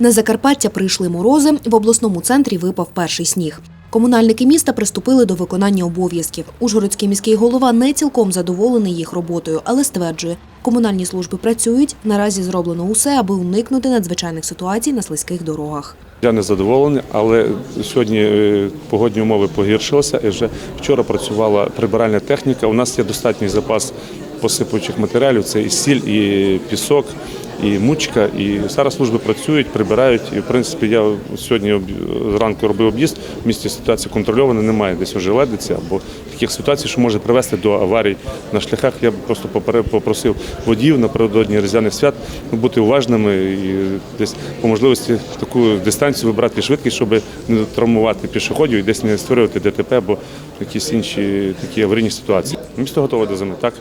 На Закарпаття прийшли морози. В обласному центрі випав перший сніг. Комунальники міста приступили до виконання обов'язків. Ужгородський міський голова не цілком задоволений їх роботою, але стверджує, комунальні служби працюють. Наразі зроблено усе, аби уникнути надзвичайних ситуацій на слизьких дорогах. Я не задоволений, але сьогодні е, погодні умови погіршилися. І вже вчора працювала прибиральна техніка. У нас є достатній запас посипуючих матеріалів. Це і сіль, і пісок, і мучка. І зараз служби працюють, прибирають. І в принципі я сьогодні зранку робив об'їзд. В місті ситуація контрольована, немає десь ожеледиці або таких ситуацій, що може привести до аварій на шляхах. Я б просто попросив водіїв напередодні різдвяних свят бути уважними і десь по можливості таку дистанцію вибрати швидкість, щоб не травмувати пішоходів і десь не створювати ДТП або якісь інші такі аварійні ситуації. Місто готове до зими, так?